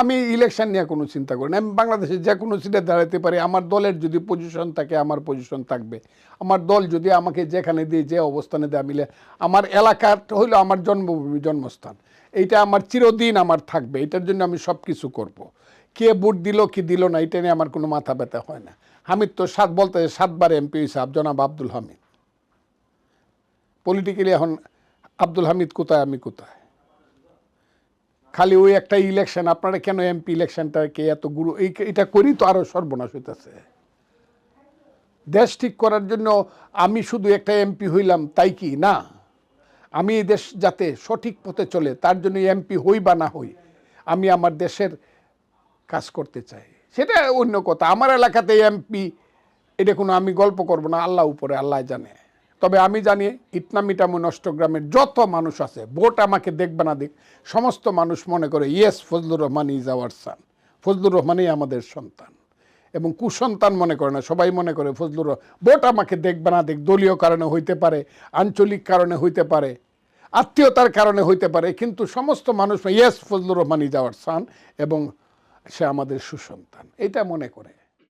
আমি ইলেকশন নিয়ে কোনো চিন্তা করি না। আমি বাংলাদেশে যে কোনো সিটে দাঁড়াতে পারি। আমার দলের যদি পজিশন থাকে, আমার পজিশন থাকবে। আমার দল যদি আমাকে যেখানে দিয়ে যে অবস্থানে দেয় মিলে আমার এলাকার হইল আমার জন্মভূমি, জন্মস্থান। এইটা আমার চিরদিন আমার থাকবে। এটার জন্য আমি সব কিছু করব। কে ভোট দিল, কি দিল না, এটা নিয়ে আমার কোনো মাথা ব্যথা হয় না। হামিদ তো সাত বলতে সাতবার এমপি হিসাব জনাব আব্দুল হামিদ। পলিটিক্যালি এখন আব্দুল হামিদ কোথায়, আমি কোথায়? খালি ওই একটা ইলেকশন আপনারা কেন এমপি ইলেকশনটাকে এত গুরু এটা করি তো আরও সর্বনাশ হইতেছে। দেশ ঠিক করার জন্য আমি শুধু একটা এমপি হইলাম, তাই কি? না। আমি এই দেশ যাতে সঠিক পথে চলে, তার জন্য এমপি হই বা না হই, আমি আমার দেশের কাজ করতে চাই। সেটা অন্য কথা। আমার এলাকাতে এমপি এটা কোনো আমি গল্প করব না, আল্লাহ উপরে, আল্লাহ জানে। তবে আমি জানি ইটনামিটামু নষ্টগ্রামের যত মানুষ আছে, ভোট আমাকে দেখবে না দেখ সমস্ত মানুষ মনে করে, yes, Fazlur Rahman is our son, Fazlur রহমানই আমাদের সন্তান। এবং কুসন্তান মনে করে না, সবাই মনে করে, ফজলুর ভোট আমাকে দেখবে না দেখ দলীয় কারণে হইতে পারে, আঞ্চলিক কারণে হইতে পারে, আত্মীয়তার কারণে হইতে পারে, কিন্তু সমস্ত মানুষ, yes, Fazlur Rahman is our son, এবং সে আমাদের সুসন্তান। এটা মনে করে।